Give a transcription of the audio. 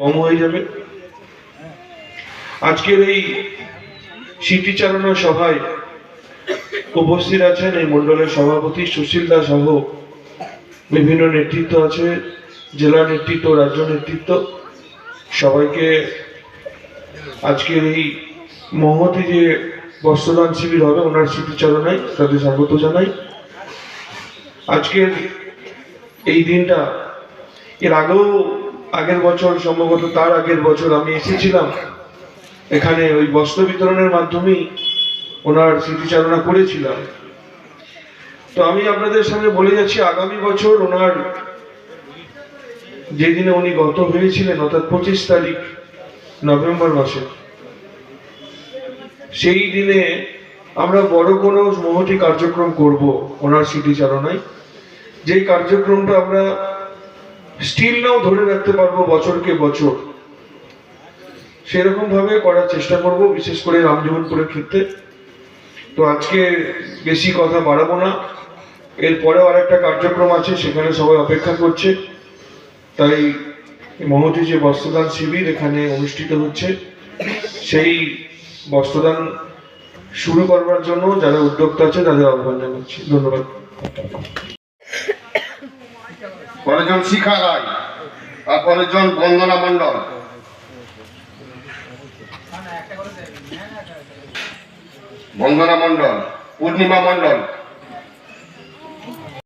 কম হয়ে যাবে। আজকের এই স্মৃতিচারণা সভায় উপস্থিত আছেন এই মণ্ডলের সভাপতি সুশীল দাস সহ বিভিন্ন নেতৃত্ব আছে, জেলা নেতৃত্ব, রাজ্য নেতৃত্ব। সবাইকে আজকের এই মহতি যে বস্ত্রদান শিবির হবে, ওনার স্মৃতিচারণায় তাদের স্বাগত জানাই। আজকের এই দিনটা, এর আগেও আগের বছর, সম্ভবত তার আগের বছর আমি এসেছিলাম। এখানে ওই বস্ত্র বিতরণের মাধ্যমেই ওনার স্মৃতিচারণা করেছিলাম। তো আমি আপনাদের সামনে বলে যাচ্ছি, আগামী বছর ওনার যেদিনে উনি গত হয়েছিলেন অর্থাৎ পঁচিশ তারিখ, নভেম্বর মাসে, সেই দিনে আমরা বড় কোনো মহতি কার্যক্রম করব ওনার স্মৃতিচারণায়। যেই কার্যক্রমটা আমরা স্টিল নাও ধরে রাখতে পারব, বছরকে বছর। সেরকম ভাবে করার চেষ্টা করব, বিশেষ করে রামজীবনপুরের ক্ষেত্রে। তো আজকে বেশি কথা বাড়াবো না। এরপরেও আরেকটা কার্যক্রম আছে, সেখানে সবাই অপেক্ষা করছে। তাই মহতি যে বস্ত্রদান শিবির এখানে অনুষ্ঠিত হচ্ছে, সেই বস্ত্রদান শুরু করবার জন্য যারা উদ্যোক্তা আছে, তাদের আহ্বান জানাচ্ছি। ধন্যবাদ। পরেরজন শিখা রায় আর পরেরজন বন্দনা মণ্ডল। বন্দনা মণ্ডল পূর্ণিমা মণ্ডল।